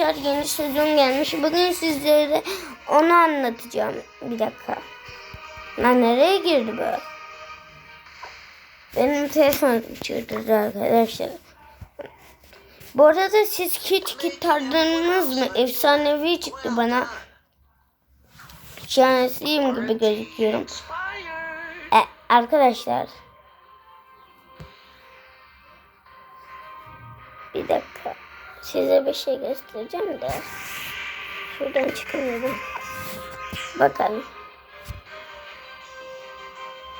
arkadaşlar yeni sezon gelmiş. Bugün sizlere onu anlatacağım. Bir dakika. Lan nereye girdi bu? Benim telefonum çıktı arkadaşlar. Bu arada siz hiç gitarlarınız mı? Efsanevi çıktı bana. Şanslıyım gibi gözüküyorum. E, arkadaşlar. Bir dakika. Size bir şey göstereceğim de. Şuradan çıkamıyorum. Bakın.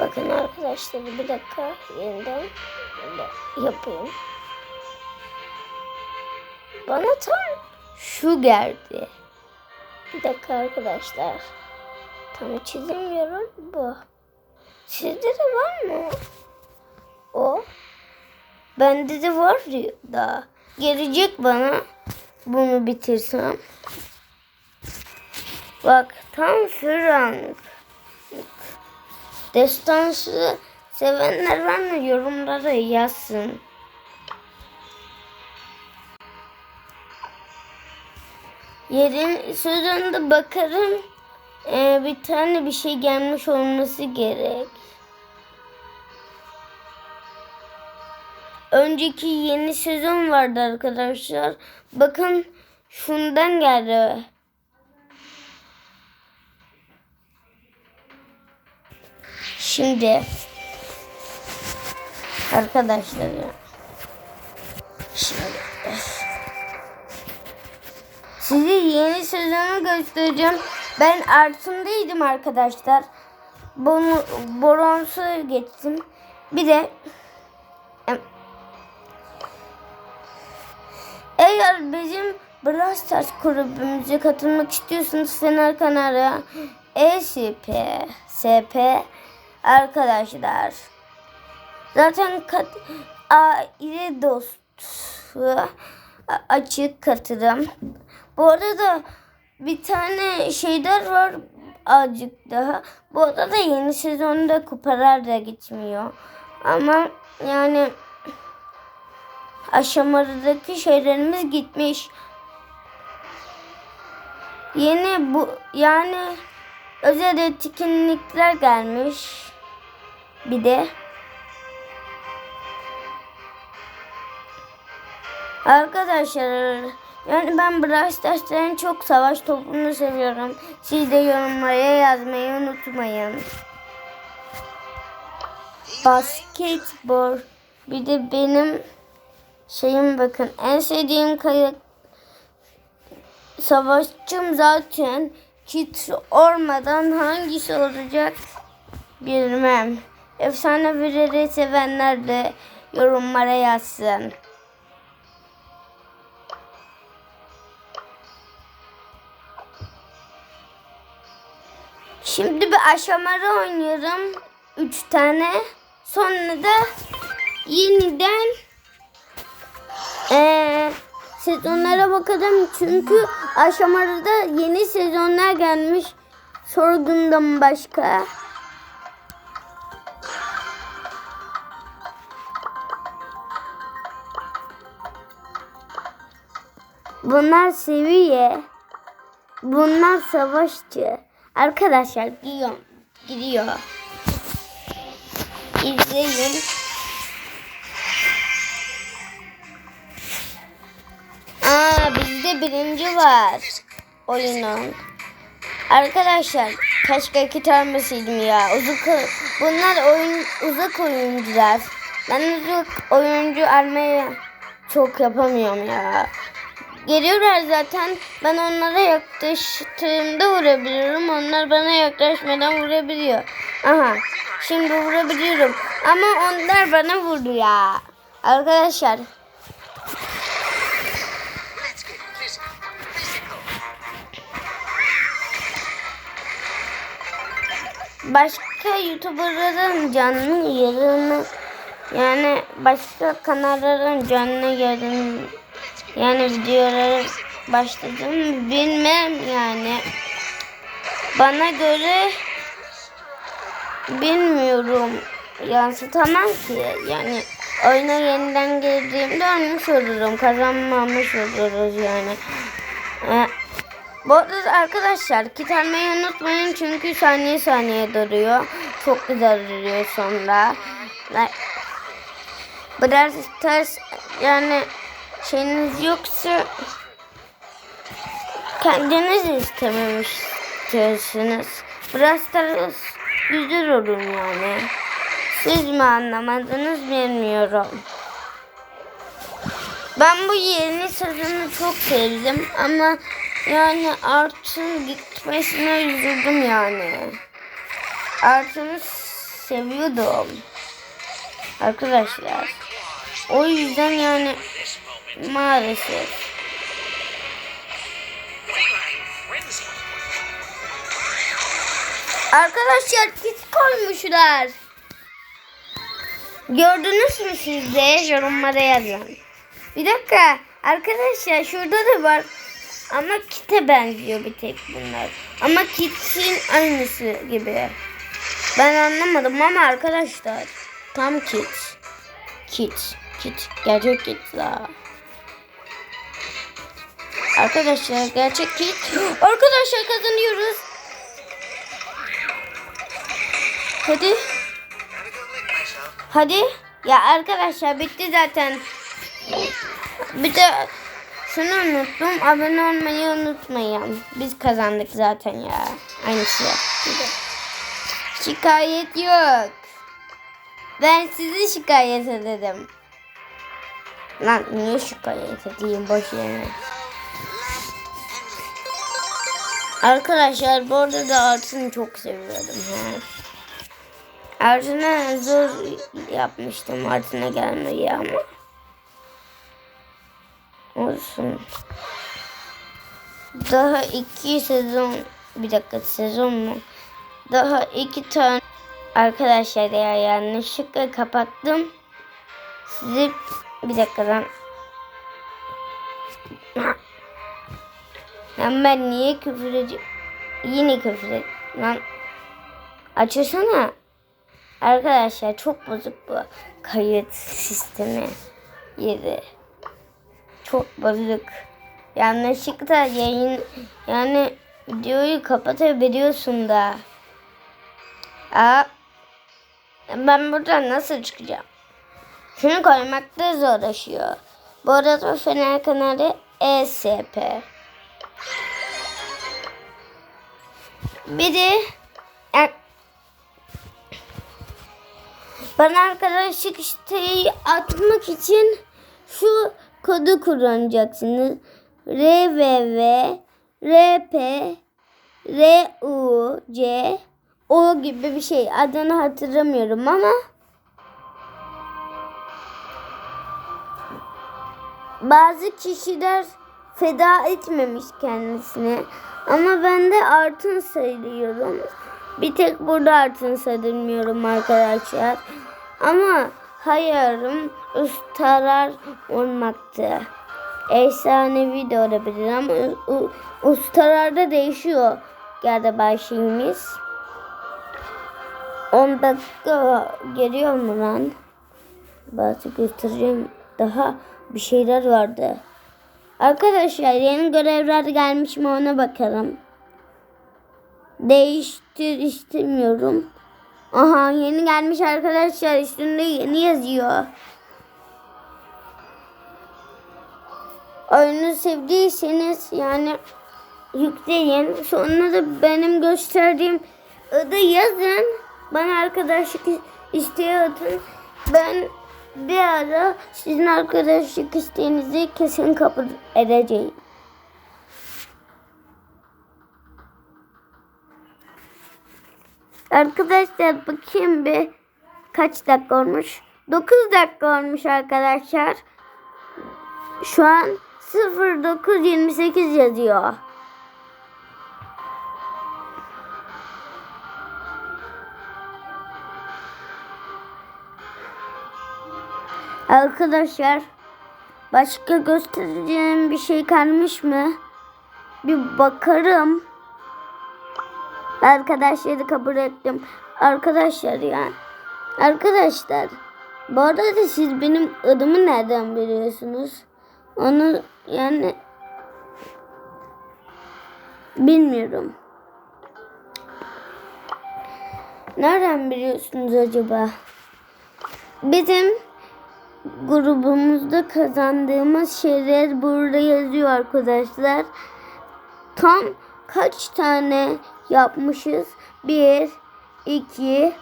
Bakın arkadaşlar bir dakika yeniden yapayım. Bana tam şu geldi. Bir dakika arkadaşlar. Tam çizemiyorum bu. Sizde de var mı? O. Bende de var diyor da. Gelecek bana bunu bitirsem. Bak tam Frank. Destansı sevenler var mı yorumlara yazsın. Yerin sözünde bakarım. Ee, bir tane bir şey gelmiş olması gerek. Önceki yeni sezon vardı arkadaşlar. Bakın şundan geldi. Şimdi arkadaşlar. Şimdi size yeni sezonu göstereceğim. Ben Artun'daydım arkadaşlar. Bunu bronza geçtim. Bir de eğer bizim Brawl Stars kulübümüze katılmak istiyorsanız Fener Kanarya ESP SP arkadaşlar. Zaten kat, aile dostu açık katılım. Bu arada bir tane şeyler var azıcık daha. Bu arada yeni sezonda kupalar da gitmiyor. Ama yani aşamadaki şeylerimiz gitmiş. Yeni bu yani özel etkinlikler gelmiş. Bir de Arkadaşlar yani ben Brawl Stars'ların çok savaş topunu seviyorum. Siz de yorumlara yazmayı unutmayın. Basketbol. Bir de benim şeyim bakın. En sevdiğim kayak savaşçım zaten. Kit olmadan hangisi olacak bilmem. Efsaneleri sevenler de yorumlara yazsın. Şimdi bir aşamalı oynuyorum. Üç tane. Sonra da yeniden sezonlara bakalım. Çünkü aşamalıda yeni sezonlar gelmiş. Sorgundan başka. Bunlar seviye. Bunlar savaşçı. Arkadaşlar gidiyor. Gidiyor. İzleyin. Aa bizde birinci var. Oyunun. Arkadaşlar keşke kitabımsaydım ya. Uzak bunlar oyun uzak oyuncular. Ben uzak oyuncu almayı çok yapamıyorum ya. Geliyorlar zaten. Ben onlara yaklaştığımda vurabiliyorum. Onlar bana yaklaşmadan vurabiliyor. Aha. Şimdi vurabiliyorum. Ama onlar bana vurdu ya. Arkadaşlar. Başka YouTuber'ların canlı yayını yani başka kanalların canlı yayını yani videoları başladım bilmem yani. Bana göre bilmiyorum yansıtamam ki. Yani oyuna yeniden girdiğimde ölmüş olurum. Kazanmamış oluruz yani. Ee, bu arada arkadaşlar kit almayı unutmayın çünkü saniye saniye duruyor. Çok güzel duruyor sonra. Biraz ters yani şeyiniz yoksa kendiniz istememiştirsiniz. Biraz ters güzel olur yani. Siz mi anlamadınız bilmiyorum. Ben bu yeni sezonu çok sevdim ama yani Art'ın gitmesine üzüldüm yani. Art'ını seviyordum. Arkadaşlar. O yüzden yani maalesef. Arkadaşlar kit koymuşlar. Gördünüz mü siz de yorumlara yazın. Bir dakika arkadaşlar şurada da var. Ama kite benziyor bir tek bunlar. Ama kitin aynısı gibi. Ben anlamadım ama arkadaşlar tam kit. Kit. Kit. Gerçek kit la. Arkadaşlar gerçek kit. Arkadaşlar kazanıyoruz. Hadi. Hadi. Ya arkadaşlar bitti zaten. Bir de şunu unuttum. Abone olmayı unutmayın. Biz kazandık zaten ya. Bir de. Şikayet yok. Ben sizi şikayet ederim. Lan niye şikayet edeyim boş yerine. Arkadaşlar bu arada da Art'ını çok seviyordum. He. Art'ına zor yapmıştım Art'ına gelmeyi ama. Olsun. Daha iki sezon bir dakika sezon mu? Daha iki tane arkadaşlar ya yanlışlıkla kapattım. Sizi bir dakika lan. Ben niye küfür ediyorum? Yine küfür et. Lan açırsana. Arkadaşlar çok bozuk bu kayıt sistemi yeri. Çok bozuk. Yanlışlıkla yayın yani videoyu kapatabiliyorsun da. Aa, ben buradan nasıl çıkacağım? Şunu koymakta zorlaşıyor. Bu arada Fener kanalı ESP. Biri yani bana arkadaşlık isteği atmak için şu kodu kullanacaksınız. RVV RP RUC O gibi bir şey. Adını hatırlamıyorum ama bazı kişiler feda etmemiş kendisini. Ama ben de artın sayılıyorum. Bir tek burada artın sayılmıyorum arkadaşlar. Ama hayalım ustalar olmaktı. Efsanevi de olabilir ama ustalarda değişiyor galiba şeyimiz. 10 dakika geliyor mu lan? Bazı göstereceğim. Daha bir şeyler vardı. Arkadaşlar yeni görevler gelmiş mi ona bakalım. Değiştir istemiyorum. Aha yeni gelmiş arkadaşlar üstünde yeni yazıyor. Oyunu sevdiyseniz yani yükleyin. Sonra da benim gösterdiğim adı yazın. Bana arkadaşlık isteği atın. Ben bir ara sizin arkadaşlık isteğinizi kesin kabul edeceğim. Arkadaşlar bakayım bir kaç dakika olmuş. 9 dakika olmuş arkadaşlar. Şu an 0928 yazıyor. Arkadaşlar başka göstereceğim bir şey kalmış mı? Bir bakarım. Arkadaşları kabul ettim. Arkadaşlar ya. Arkadaşlar. Bu arada siz benim adımı nereden biliyorsunuz? Onu yani Bilmiyorum. Nereden biliyorsunuz acaba? Bizim grubumuzda kazandığımız şeyler burada yazıyor arkadaşlar. Tam kaç tane yapmışız? 1, 2,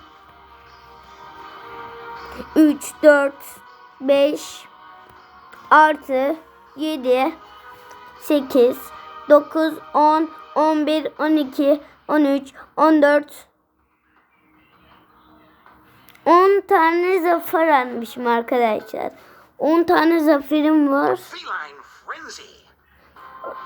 3, 4, 5, artı 7, 8, 9, 10, 11, 12, 13, 14, 10 tane zafer almışım arkadaşlar. 10 tane zaferim var.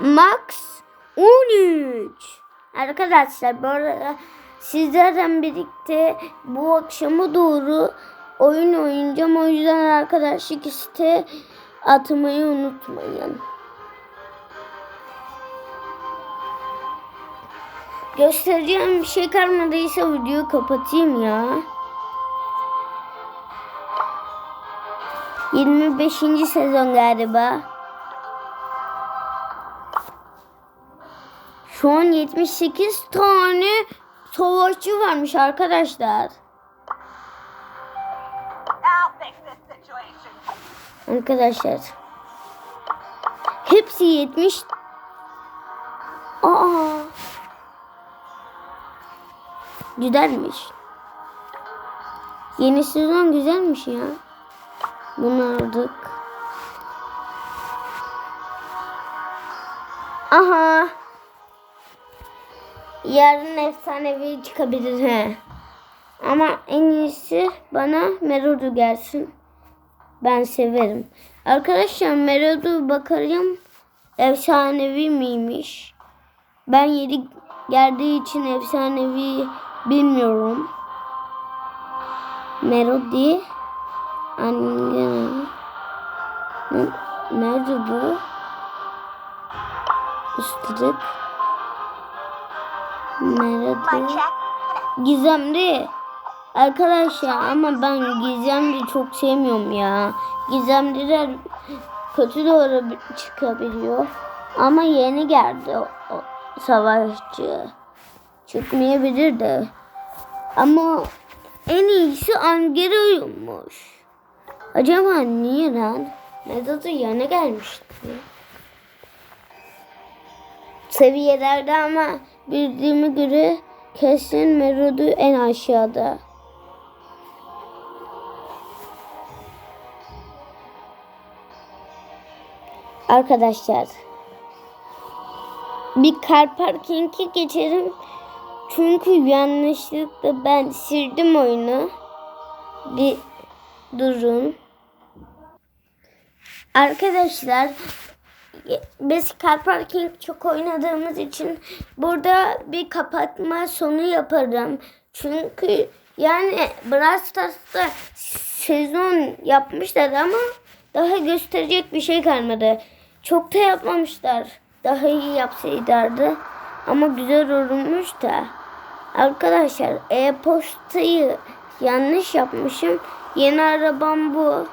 Max 13. Arkadaşlar bu arada sizlerle birlikte bu akşama doğru oyun oynayacağım. O yüzden arkadaşlık iste atmayı unutmayın. Göstereceğim bir şey kalmadıysa videoyu kapatayım ya. 25. sezon galiba. Şu an 78 tane savaşçı varmış arkadaşlar. Arkadaşlar. Hepsi 70. Aa. Güzelmiş. Yeni sezon güzelmiş ya. Bunu aldık. Aha. Yarın efsanevi çıkabilir he. Ama en iyisi bana Merudu gelsin. Ben severim. Arkadaşlar Merudu bakarım efsanevi miymiş? Ben yeri geldiği için efsanevi bilmiyorum. Melodi Anne Nerede bu? Üstelik Melodi Gizemli Arkadaşlar ama ben Gizemli çok sevmiyorum ya. Gizemliler kötü doğru çıkabiliyor. Ama yeni geldi o, o savaşçı. Çıkmayabilir de. Ama en iyisi Angero'ymuş. Acaba niye lan? Nedat'ı yana gelmişti. Seviyelerde ama bildiğime göre kesin Merudu en aşağıda. Arkadaşlar bir car parkingi geçelim. Çünkü yanlışlıkla ben sildim oyunu. Bir durun. Arkadaşlar biz car parking çok oynadığımız için burada bir kapatma sonu yaparım. Çünkü yani Brawl Stars'ta sezon yapmışlar ama daha gösterecek bir şey kalmadı. Çok da yapmamışlar. Daha iyi yapsaylardı. Ama güzel olmuş da. Arkadaşlar e-postayı yanlış yapmışım. Yeni arabam bu.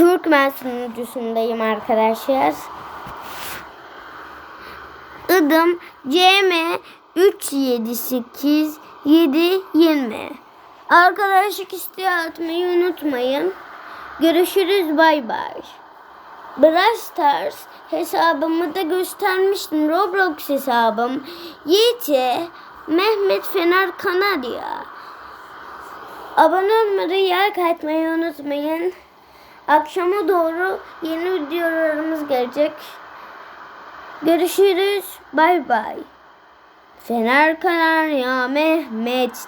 Türkmen sunucusundayım arkadaşlar. Adım CM 378720. Arkadaşlık isteği atmayı unutmayın. Görüşürüz bay bay. Brawl Stars hesabımı da göstermiştim. Roblox hesabım. YT Mehmet Fener Kanarya. Abone olmayı, like atmayı unutmayın. Akşama doğru yeni videolarımız gelecek. Görüşürüz. Bay bay. Fener Kanarya Mehmet